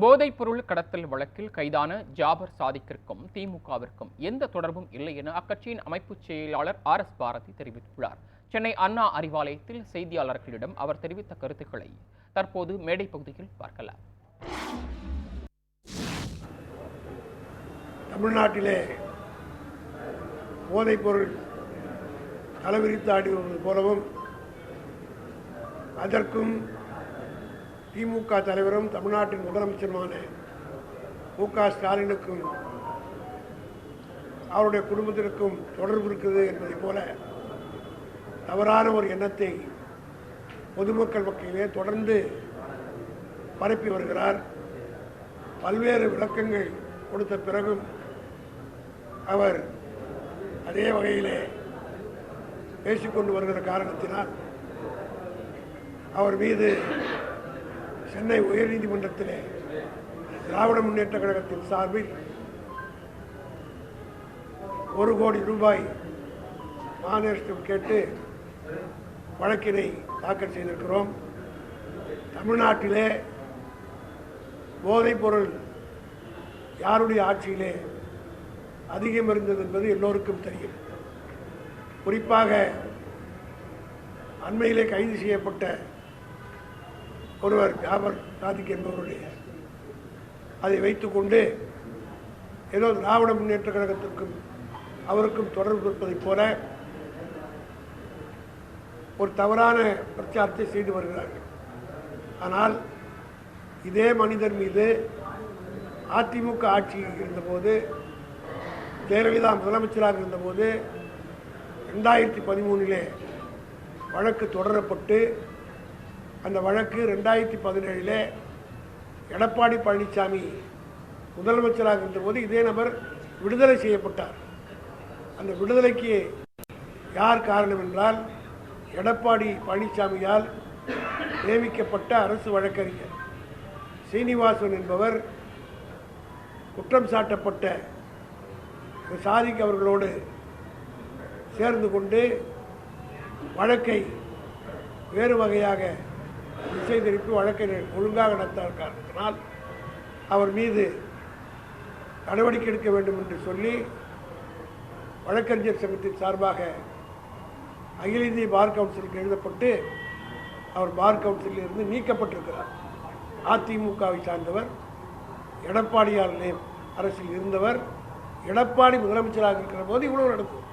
போதைப்பொருள் கடத்தல் வழக்கில் கைதான ஜாபர் சாதிக்கிற்கும் திமுகவிற்கும் எந்த தொடர்பும் இல்லை என அக்கட்சியின் அமைப்பு செயலாளர் ஆர் எஸ் பாரதி தெரிவித்துள்ளார். சென்னை அண்ணா அறிவாலயத்தில் செய்தியாளர்களிடம் அவர் தெரிவித்த கருத்துக்களை தற்போது மேடை பகுதியில் பார்க்கலாம். தமிழ்நாட்டிலே போதைப்பொருள் தலைவிரித்து ஆடி போலவும் அதற்கும் திமுக தலைவரும் தமிழ்நாட்டின் முதலமைச்சருமான மு க ஸ்டாலினுக்கும் அவருடைய குடும்பத்திற்கும் தொடர்பு இருக்குது என்பதைப் போல தவறான ஒரு எண்ணத்தை பொதுமக்கள் மத்தியிலே தொடர்ந்து பரப்பி வருகிறார். பல்வேறு விளக்கங்கள் கொடுத்த பிறகும் அவர் அதே வகையிலே பேசிக்கொண்டு வருகிற காரணத்தினால் அவர் மீது சென்னை உயர்நீதிமன்றத்திலே திராவிட முன்னேற்ற கழகத்தின் சார்பில் ஒரு கோடி ரூபாய் மாநிலம் கேட்டு வழக்கினை தாக்கல் செய்திருக்கிறோம். தமிழ்நாட்டிலே போதைப்பொருள் யாருடைய ஆட்சியிலே அதிகம் இருந்தது என்பது எல்லோருக்கும் தெரியும். குறிப்பாக அண்மையிலே கைது செய்யப்பட்ட ஒருவர் ஜாபர் சாதிக் என்பவருடைய அதை வைத்துக்கொண்டு ஏதோ திராவிட முன்னேற்ற கழகத்திற்கும் அவருக்கும் தொடர்பு இருப்பதைப் போல ஒரு தவறான பிரச்சாரத்தை செய்து வருகிறார்கள். ஆனால் இதே மனிதர் மீது அதிமுக ஆட்சி இருந்தபோது ஜெயலலிதா முதலமைச்சராக இருந்தபோது ரெண்டாயிரத்தி பதிமூணிலே வழக்கு தொடரப்பட்டு அந்த வழக்கு ரெண்டாயிரத்தி பதினேழிலே எடப்பாடி பழனிசாமி முதலமைச்சராக இருந்தபோது இதே நபர் விடுதலை செய்யப்பட்டார். அந்த விடுதலைக்கு யார் காரணம் என்றால் எடப்பாடி பழனிசாமியால் நியமிக்கப்பட்ட அரசு வழக்கறிஞர். சீனிவாசன் என்பவர் குற்றம் சாட்டப்பட்ட திரு சாதிக் அவர்களோடு சேர்ந்து கொண்டு வழக்கை வேறு வகையாக திசை திருப்பி வழக்கை ஒழுங்காக நடத்தாத காரணத்தினால் அவர் மீது நடவடிக்கை எடுக்க வேண்டும் என்று சொல்லி வழக்கறிஞர் சங்கத்தின் சார்பாக அகில இந்திய பார் கவுன்சிலுக்கு எழுதப்பட்டு அவர் பார் கவுன்சிலில் இருந்து நீக்கப்பட்டிருக்கிறார். அதிமுகவை சார்ந்தவர் எடப்பாடியால் அரசில் இருந்தவர் எடப்பாடி முதலமைச்சராக இருக்கிற போது இவ்வளவு நடக்கும்.